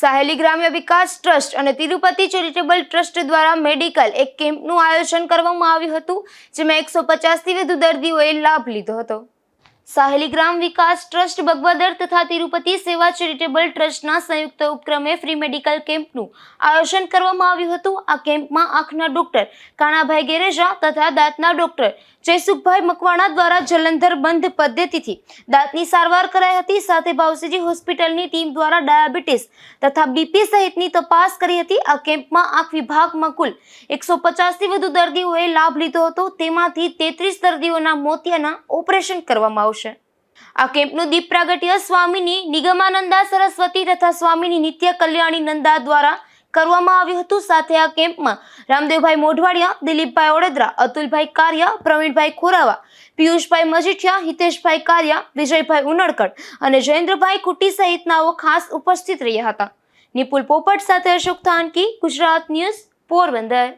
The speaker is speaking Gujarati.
સાહેલી ગ્રામ્ય વિકાસ ટ્રસ્ટ અને તિરુપતિ ચેરિટેબલ ટ્રસ્ટ દ્વારા મેડિકલ એક કેમ્પનું આયોજન કરવામાં આવ્યું હતું, જેમાં એકસો પચાસથી વધુ દર્દીઓએ લાભ લીધો હતો. સાહેલી ગ્રામ વિકાસ ટ્રસ્ટ બગવદર તથા તિરુપતિ સેવા ચેરિટેબલ ટ્રસ્ટના સંયુક્ત ઉપક્રમે ફ્રી મેડિકલ કેમ્પનું આયોજન કરવામાં આવ્યું હતું. આ કેમ્પમાં આંખના ડોક્ટર કાણાભાઈ ગેરેજા તથા દાંતના ડોક્ટર જયસુખભાઈ મકવાણા દ્વારા જલંધર બંધ પદ્ધતિથી દાંતની સારવાર કરાઈ હતી. સાથે ભાવસીજી હોસ્પિટલની ટીમ દ્વારા ડાયાબિટીસ તથા બીપી સહિતની તપાસ કરી હતી. આ કેમ્પમાં આંખ વિભાગમાં કુલ એકસો પચાસથી વધુ દર્દીઓએ લાભ લીધો હતો. તેમાંથી તેત્રીસ દર્દીઓના મોતિયાના ઓપરેશન કરવામાં આવશે. આ કેમ્પનું દીપ પ્રાગટ્ય સ્વામીની નિગમાનંદા સરસ્વતી તથા સ્વામીની નિત્ય કલ્યાણી નંદા દ્વારા કરવામાં આવ્યું હતું. સાથે આ કેમ્પમાં રામદેવભાઈ મોઢવાડિયા, દિલીપભાઈ ઓડેદરા, અતુલભાઈ કારિયા, પ્રવીણભાઈ ખોરાવા, પિયુષભાઈ મજીઠિયા, હિતેશભાઈ કારિયા, વિજયભાઈ ઉનડકટ અને જયેન્દ્રભાઈ કુટી સહિતનાઓ ખાસ ઉપસ્થિત રહ્યા હતા. નિપુલ પોપટ સાથે અશોક થાનકી, ગુજરાત ન્યૂઝ, પોરબંદર.